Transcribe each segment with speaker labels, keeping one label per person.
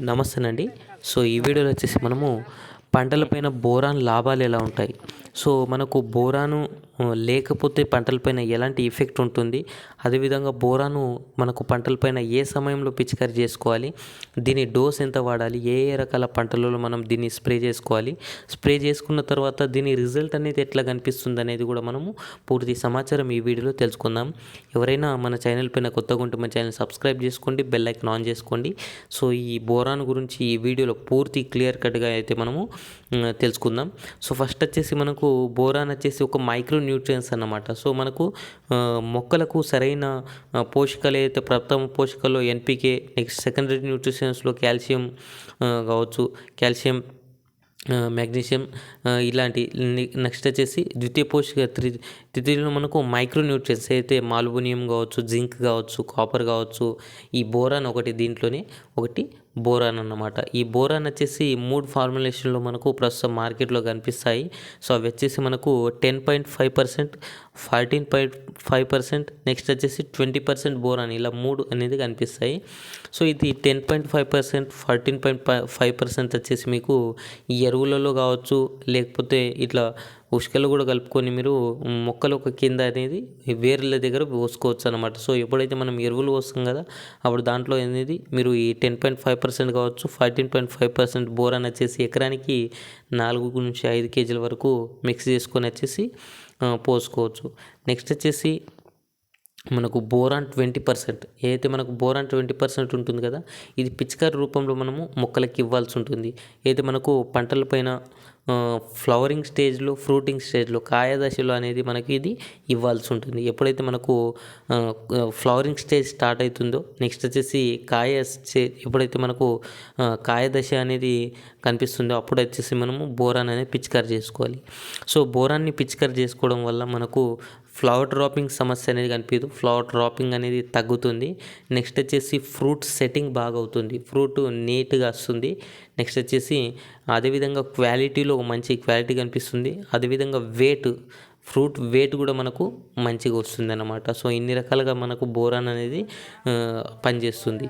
Speaker 1: నమస్తేనండి. So ఈ వీడియోలో వచ్చేసి మనము పంటలపైన బోరాన్ లాభాలు ఎలా ఉంటాయి? సో మనకు బోరాను లేకపోతే పంటలపైన ఎలాంటి ఎఫెక్ట్ ఉంటుంది? అదేవిధంగా బోరాను మనకు పంటలపైన ఏ సమయంలో పిచికారి చేసుకోవాలి? దీని డోస్ ఎంత వాడాలి? ఏ ఏ రకాల పంటలలో మనం దీన్ని స్ప్రే చేసుకోవాలి? స్ప్రే చేసుకున్న తర్వాత దీని రిజల్ట్ అనేది ఎట్లా కనిపిస్తుంది అనేది కూడా మనము పూర్తి సమాచారం ఈ వీడియోలో తెలుసుకుందాం. ఎవరైనా మన ఛానల్ పైన కొత్తగా ఉంటే మన ఛానల్ సబ్స్క్రైబ్ చేసుకోండి బెల్ ఐకాన్ ఆన్ చేసుకోండి. సో ఈ బోరాన్ గురించి ఈ వీడియోలో పూర్తి క్లియర్ కట్గా అయితే మనము తెలుసుకుందాం. సో ఫస్ట్ వచ్చేసి మనకు బోరాన్ వచ్చేసి ఒక మైక్రో న్యూట్రియన్స్ అన్నమాట. సో మనకు మొక్కలకు సరైన పోషకాలు అయితే ప్రథమ పోషకాలు ఎన్పికే నెక్స్ట్ సెకండరీ న్యూట్రిషన్స్లో కాల్షియం కావచ్చు కాల్షియం మెగ్నీషియం ఇలాంటి నెక్స్ట్ వచ్చేసి ద్వితీయ పోషక త్రి తృతీయంలో మనకు మైక్రో న్యూట్రియన్స్ అయితే మాల్బోనియం కావచ్చు జింక్ కావచ్చు కాపర్ కావచ్చు ఈ బోరాన్ ఒకటి దీంట్లోనే ఒకటి బోరాన్ అన్నమాట. ఈ బోరాన్ వచ్చేసి మూడు ఫార్ములేషన్లో మనకు ప్రస్తుతం మార్కెట్లో కనిపిస్తాయి. సో అవి వచ్చేసి మనకు ten point five percent fourteen point five percent next వచ్చేసి ట్వంటీ పర్సెంట్ బోరాన్ ఇలా మూడు అనేది కనిపిస్తాయి. సో ఇది ten point five percent fourteen point five percent వచ్చేసి మీకు ఈ ఎరువులలో కావచ్చు లేకపోతే ఇట్లా ఉష్కలు కూడా కలుపుకొని మీరు మొక్కలు ఒక కింద అనేది వేర్ల దగ్గర పోసుకోవచ్చు అనమాట సో ఎప్పుడైతే మనం ఎరువులు పోస్తాం కదా అప్పుడు దాంట్లో అనేది మీరు ఈ టెన్ పాయింట్ ఫైవ్ పర్సెంట్ కావచ్చు fourteen point five percent boron వచ్చేసి ఎకరానికి నాలుగు నుంచి ఐదు కేజీల వరకు మిక్స్ చేసుకొని వచ్చేసి పోసుకోవచ్చు. నెక్స్ట్ వచ్చేసి మనకు బోరాన్ ట్వంటీ పర్సెంట్ ఏదైతే మనకు బోరాన్ ట్వంటీ పర్సెంట్ ఉంటుంది కదా ఇది పిచికారి రూపంలో మనము మొక్కలకి ఇవ్వాల్సి ఉంటుంది. ఏదైతే మనకు పంటలపైన పైన ఫ్లవరింగ్ స్టేజ్లో ఫ్రూటింగ్ స్టేజ్లో కాయ దశలో అనేది మనకి ఇది ఇవ్వాల్సి ఉంటుంది. ఎప్పుడైతే మనకు ఫ్లవరింగ్ స్టేజ్ స్టార్ట్ అవుతుందో నెక్స్ట్ వచ్చేసి కాయ స్టే ఎప్పుడైతే మనకు కాయ దశ అనేది కనిపిస్తుందో అప్పుడు వచ్చేసి మనము బోరాన్ అనేది పిచికారి చేసుకోవాలి. సో బోరాన్ని పిచికారి చేసుకోవడం వల్ల మనకు ఫ్లవర్ డ్రాపింగ్ సమస్య అనేది కనిపించదు ఫ్లవర్ డ్రాపింగ్ అనేది తగ్గుతుంది. నెక్స్ట్ వచ్చేసి ఫ్రూట్ సెట్టింగ్ బాగా అవుతుంది ఫ్రూట్ నీట్గా వస్తుంది. నెక్స్ట్ వచ్చేసి అదేవిధంగా క్వాలిటీలో ఒక మంచి క్వాలిటీ కనిపిస్తుంది. అదేవిధంగా వెయిట్ ఫ్రూట్ వెయిట్ కూడా మనకు మంచిగా వస్తుంది అన్నమాట సో ఇన్ని రకాలుగా మనకు బోరాన్ అనేది పనిచేస్తుంది.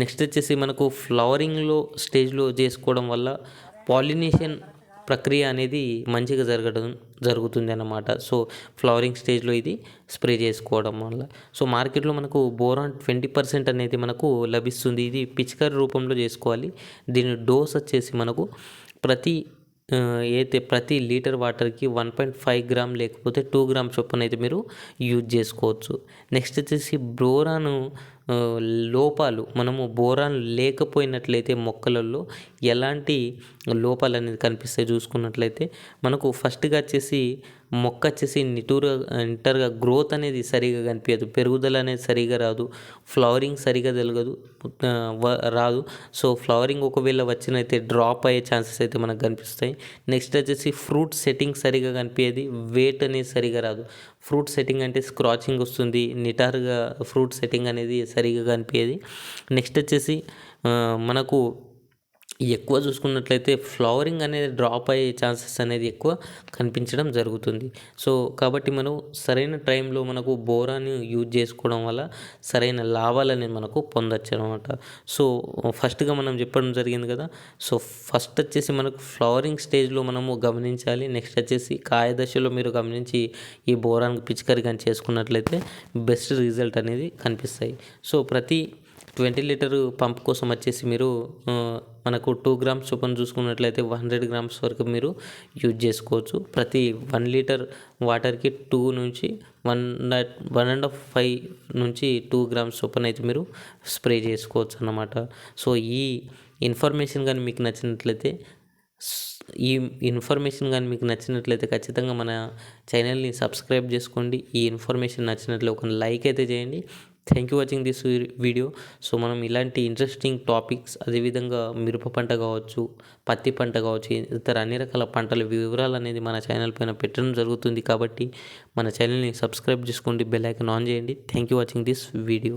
Speaker 1: నెక్స్ట్ వచ్చేసి మనకు ఫ్లవరింగ్లో స్టేజ్లో చేసుకోవడం వల్ల పాలినేషన్ ప్రక్రియ అనేది మంచిగా జరగడం జరుగుతుంది అన్నమాట. సో ఫ్లవరింగ్ స్టేజ్లో ఇది స్ప్రే చేసుకోవడం వల్ల. సో మార్కెట్లో మనకు బోరాన్ ట్వంటీ పర్సెంట్ అనేది మనకు లభిస్తుంది. ఇది పిచికారి రూపంలో చేసుకోవాలి. దీని డోస్ వచ్చేసి మనకు ప్రతి అయితే ప్రతి లీటర్ వాటర్కి వన్ పాయింట్ ఫైవ్ గ్రామ్ లేకపోతే టూ గ్రామ్ చొప్పున అయితే మీరు యూజ్ చేసుకోవచ్చు. నెక్స్ట్ వచ్చేసి బోరాను లోపాలు మనము బోరాన్ లేకపోయినట్లయితే మొక్కలలో ఎలాంటి లోపాలు అనేది కనిపిస్తాయి చూసుకున్నట్లయితే మనకు ఫస్ట్గా వచ్చేసి మొక్క వచ్చేసి నిటూరుగా ఇంటర్గా గ్రోత్ అనేది సరిగా కనిపించదు. పెరుగుదల అనేది సరిగా రాదు. ఫ్లవరింగ్ సరిగా తెలగదు రాదు. సో ఫ్లవరింగ్ ఒకవేళ వచ్చినైతే డ్రాప్ అయ్యే ఛాన్సెస్ అయితే మనకు కనిపిస్తాయి. నెక్స్ట్ వచ్చేసి ఫ్రూట్ సెట్టింగ్ సరిగా కనిపించేది. వెయిట్ అనేది సరిగా రాదు. ఫ్రూట్ సెట్టింగ్ అంటే స్క్రాచింగ్ వస్తుంది. నిటారుగా ఫ్రూట్ సెట్టింగ్ అనేది సరిగా కనిపించేది. నెక్స్ట్ వచ్చేసి మనకు ఎక్కువ చూసుకున్నట్లయితే ఫ్లవరింగ్ అనేది డ్రాప్ అయ్యే ఛాన్సెస్ అనేది ఎక్కువ కనిపించడం జరుగుతుంది. సో కాబట్టి మనం సరైన టైంలో మనకు బోరాన్ని యూజ్ చేసుకోవడం వల్ల సరైన లాభాలని మనకు పొందొచ్చు అనమాట సో ఫస్ట్గా మనం చెప్పడం జరిగింది కదా. సో ఫస్ట్ వచ్చేసి మనకు ఫ్లవరింగ్ స్టేజ్లో మనము గమనించాలి. నెక్స్ట్ వచ్చేసి కాయ దశలో మీరు గమనించి ఈ బోరాన్ పిచికారి కానీ చేసుకున్నట్లయితే బెస్ట్ రిజల్ట్ అనేది కనిపిస్తాయి. సో ప్రతి ట్వంటీ లీటర్ పంప్ కోసం వచ్చేసి మీరు మనకు టూ గ్రామ్స్ చొప్పున చూసుకున్నట్లయితే వన్ హండ్రెడ్ గ్రామ్స్ వరకు మీరు యూజ్ చేసుకోవచ్చు. ప్రతి వన్ లీటర్ వాటర్కి టూ నుంచి one one and half five నుంచి టూ గ్రామ్స్ చొప్పున అయితే మీరు స్ప్రే చేసుకోవచ్చు అన్నమాట. సో ఈ ఇన్ఫర్మేషన్ కానీ మీకు నచ్చినట్లయితే ఈ ఇన్ఫర్మేషన్ కానీ మీకు నచ్చినట్లయితే ఖచ్చితంగా మన ఛానల్ని సబ్స్క్రైబ్ చేసుకోండి. ఈ ఇన్ఫర్మేషన్ నచ్చినట్లు ఒక లైక్ అయితే చేయండి. Thank you watching this video. So మనం ఇలాంటి ఇంట్రెస్టింగ్ టాపిక్స్ అదేవిధంగా మిరప పంట కావచ్చు పత్తి పంట కావచ్చు ఇతర అన్ని రకాల పంటల వివరాలు అనేది మన ఛానల్ పైన పెట్టడం జరుగుతుంది కాబట్టి మన ఛానల్ని సబ్స్క్రైబ్ చేసుకోండి బెల్ ఐకన్ ఆన్ చేయండి. Thank you watching this video